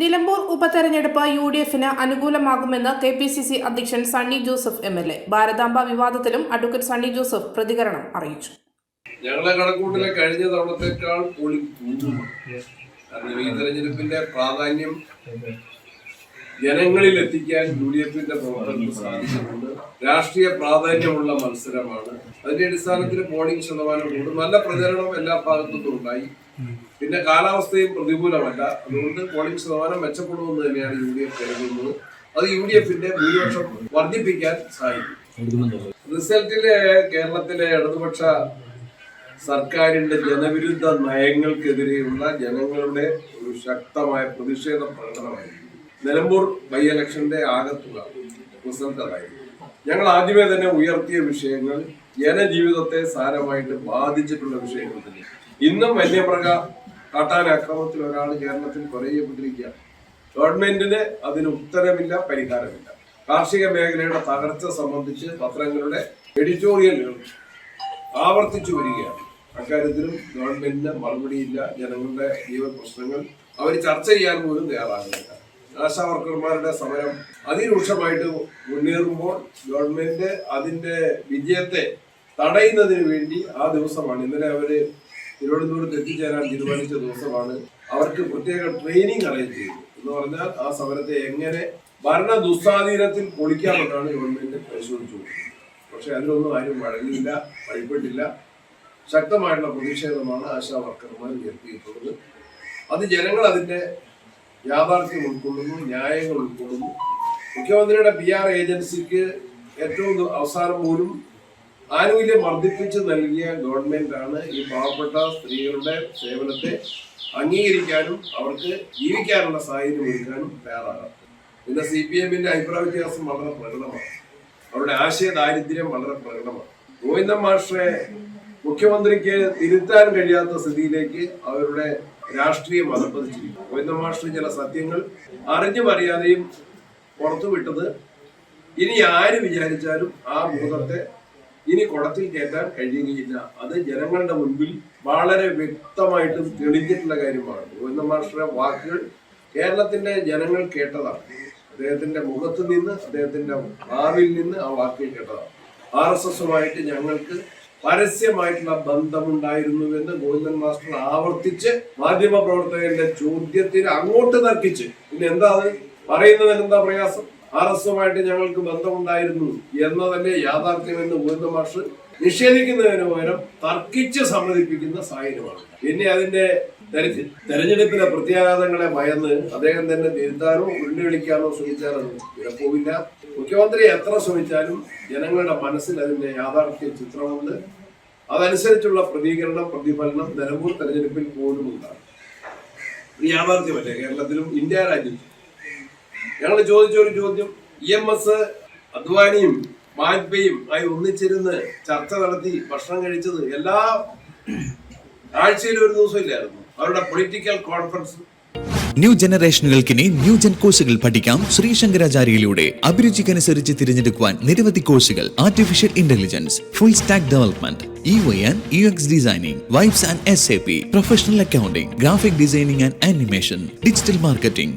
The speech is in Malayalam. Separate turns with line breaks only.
നിലമ്പൂർ ഉപതെരഞ്ഞെടുപ്പ് യു ഡി എഫിന് അനുകൂലമാകുമെന്ന് കെ പി സി സി അധ്യക്ഷൻ Sunny Joseph M L A. Bharatamba വിവാദത്തിലും advocate Sunny Joseph പ്രതികരണം അറിയിച്ചു.
ഞങ്ങളെ കണക്കൂട്ടിലെ കഴിഞ്ഞ തവണത്തേക്കാൾ ഈ തെരഞ്ഞെടുപ്പിന്റെ പ്രാധാന്യം ജനങ്ങളിൽ എത്തിക്കാൻ യു ഡി എഫിന്റെ പ്രവർത്തനത്തിന് സാധിച്ചിട്ടുണ്ട്. രാഷ്ട്രീയ പ്രാധാന്യമുള്ള മത്സരമാണ്. അതിന്റെ അടിസ്ഥാനത്തിൽ പോളിംഗ് ശതമാനം കൂടും. നല്ല പ്രചരണം എല്ലാ ഭാഗത്തുനിന്നും ഉണ്ടായി. പിന്നെ കാലാവസ്ഥയും പ്രതികൂലമല്ല അതുകൊണ്ട് പോളിംഗ് ശതമാനം മെച്ചപ്പെടുമെന്ന് തന്നെയാണ് യു ഡി എഫ് കരുതുന്നത്. അത് യു ഡി എഫിന്റെ ഭൂരിപക്ഷം വർദ്ധിപ്പിക്കാൻ സഹായിക്കും റിസൾട്ടിലെ കേരളത്തിലെ ഇടതുപക്ഷ സർക്കാരിന്റെ ജനവിരുദ്ധ നയങ്ങൾക്കെതിരെയുള്ള ജനങ്ങളുടെ ഒരു ശക്തമായ പ്രതിഷേധ പ്രകടനമായിരുന്നു. നിലമ്പൂർ ബൈ ഇലക്ഷന്റെ ആകത്തുക റിസൾട്ട് ഞങ്ങൾ ആദ്യമേ തന്നെ ഉയർത്തിയ വിഷയങ്ങൾ ജനജീവിതത്തെ സാരമായിട്ട് ബാധിച്ചിട്ടുള്ള വിഷയങ്ങൾ തന്നെ ഇന്നും വന്യമൃഗ കാട്ടാൻ അക്രമത്തിൽ ഒരാൾ കേരളത്തിൽ കൊലയപ്പെട്ടിരിക്കുകയാണ് ഗവൺമെന്റിന് അതിന് ഉത്തരമില്ല പരിഹാരമില്ല. കാർഷിക മേഖലയുടെ തകർച്ച സംബന്ധിച്ച് പത്രങ്ങളുടെ എഡിറ്റോറിയലുകൾ ആവർത്തിച്ചു വരികയാണ്. അക്കാര്യത്തിലും ഗവൺമെന്റിന് മറുപടിയില്ല. ജനങ്ങളുടെ ജീവ പ്രശ്നങ്ങൾ അവർ ചർച്ച ചെയ്യാൻ പോലും തയ്യാറാകുന്നില്ല. ആശാ വർക്കർമാരുടെ സമരം അതിരൂക്ഷമായിട്ട് മുന്നേറുമ്പോൾ ഗവൺമെന്റ് അതിന്റെ വിജയത്തെ തടയുന്നതിന് വേണ്ടി ആ ദിവസമാണ് ഇന്നലെ അവർ തിരുവനന്തപുരത്ത് എത്തിച്ചേരാൻ തീരുമാനിച്ച ദിവസമാണ് അവർക്ക് പ്രത്യേക ട്രെയിനിങ് അറേഞ്ച് ചെയ്തു എന്ന് പറഞ്ഞാൽ ആ സമരത്തെ എങ്ങനെ ഭരണ ദുസ്വാധീനത്തിൽ പൊളിക്കാമെന്നാണ് ഗവൺമെന്റ് പരിശോധിച്ചു പക്ഷെ അതിലൊന്നും ആരും വഴങ്ങിയില്ല വഴിപ്പെട്ടില്ല ശക്തമായിട്ടുള്ള പ്രതിഷേധമാണ് ആശാ വർക്കർമാർ ഉയർത്തിയിട്ടുള്ളത്. അത് ജനങ്ങൾ അതിന്റെ യാഥാർത്ഥ്യം ഉൾക്കൊള്ളുന്നു ന്യായങ്ങൾ ഉൾക്കൊള്ളുന്നു. മുഖ്യമന്ത്രിയുടെ പി ആർ ഏജൻസിക്ക് ഏറ്റവും അവസാനം പോലും ആനുകൂല്യം വർദ്ധിപ്പിച്ച് നൽകിയ ഗവൺമെന്റാണ് ഈ പാവപ്പെട്ട സ്ത്രീകളുടെ സേവനത്തെ അംഗീകരിക്കാനും അവർക്ക് ജീവിക്കാനുള്ള സാഹചര്യം ഒരുക്കാനും തയ്യാറാകാം ഇന്ന് സി പി എമ്മിന്റെ അഭിപ്രായ വ്യത്യാസം വളരെ പ്രകടമാണ്. അവരുടെ ആശയ ദാരിദ്ര്യം വളരെ പ്രകടമാണ്. ഗോവിന്ദൻ മാഷെ മുഖ്യമന്ത്രിക്ക് തിരുത്താൻ കഴിയാത്ത സ്ഥിതിയിലേക്ക് അവരുടെ രാഷ്ട്രീയം അനുപതിച്ചിരിക്കും ഗോവിന്ദൻ മാസ്റ്റർ ചില സത്യങ്ങൾ അറിഞ്ഞും അറിയാതെയും പുറത്തുവിട്ടത് ഇനി ആര് വിചാരിച്ചാലും ആ ഭൂതത്തെ ഇനി കുടത്തിൽ കയറ്റാൻ കഴിയുകയില്ല. അത് ജനങ്ങളുടെ മുൻപിൽ വളരെ വ്യക്തമായിട്ടും തെളിഞ്ഞിട്ടുള്ള കാര്യമാണ്. ഗോവിന്ദ മാസ്റ്ററുടെ വാക്കുകൾ കേരളത്തിന്റെ ജനങ്ങൾ കേട്ടതാണ്. അദ്ദേഹത്തിന്റെ മുഖത്ത് നിന്ന് അദ്ദേഹത്തിന്റെ ഭാവിയിൽ നിന്ന് ആ വാക്കുകൾ കേട്ടതാണ്. ആർ എസ് എസുമായിട്ട് ഞങ്ങൾക്ക് പരസ്യമായിട്ടുള്ള ബന്ധമുണ്ടായിരുന്നുവെന്ന് ഗോവിന്ദൻ മാസ്റ്റർ ആവർത്തിച്ച് മാധ്യമ പ്രവർത്തകന്റെ ചോദ്യത്തിന് അങ്ങോട്ട് തർക്കിച്ച്. പിന്നെ എന്താ പറയുന്നതിന് എന്താ പ്രയാസം? ആർ എസ് ഞങ്ങൾക്ക് ബന്ധമുണ്ടായിരുന്നു എന്നതല്ലേ യാഥാർത്ഥ്യമെന്ന് ഗോവിന്ദ മാഷ് നിഷേധിക്കുന്നതിന് പകരം തർക്കിച്ച് സമ്മതിപ്പിക്കുന്ന സാഹചര്യമാണ്. പിന്നെ അതിന്റെ തെരഞ്ഞെ- തെരഞ്ഞെടുപ്പിലെ പ്രത്യാഘാതങ്ങളെ ഭയന്ന് അദ്ദേഹം തന്നെ തിരുത്താനോ ഉരുണ്ടുകളിക്കാനോ ശ്രമിച്ചാൽ അത് വിലപ്പോവില്ല. മുഖ്യമന്ത്രി എത്ര ശ്രമിച്ചാലും ജനങ്ങളുടെ മനസ്സിൽ അതിന്റെ യാഥാർത്ഥ്യ ചിത്രമുണ്ട്. അതനുസരിച്ചുള്ള പ്രതികരണം പ്രതിഫലനം നിലമ്പൂർ തെരഞ്ഞെടുപ്പിൽ പോലും ഉണ്ടാകും യാഥാർത്ഥ്യമല്ലേ കേരളത്തിലും ഇന്ത്യ രാജ്യത്തും? ഞങ്ങൾ ചോദിച്ച ഒരു ചോദ്യം. ഇ എം എസ് അദ്വാനിയും വാജ്പേയും ആയി ഒന്നിച്ചിരുന്ന് ചർച്ച നടത്തി ഭക്ഷണം കഴിച്ചത് എല്ലാ ആഴ്ചയിലും ഒരു ദിവസം ഇല്ലായിരുന്നു അവരുടെ പൊളിറ്റിക്കൽ കോൺഫറൻസ്.
ന്യൂ ജനറേഷനുകൾക്കിനി ന്യൂ ജെൻ കോഴ്സുകൾ പഠിക്കാം ശ്രീശങ്കരാചാര്യയിലൂടെ. അഭിരുചിക്കനുസരിച്ച് തിരഞ്ഞെടുക്കുവാൻ നിരവധി കോഴ്സുകൾ. Artificial intelligence full stack development E Y and U X designing vibes and S A P professional accounting graphic designing and animation digital marketing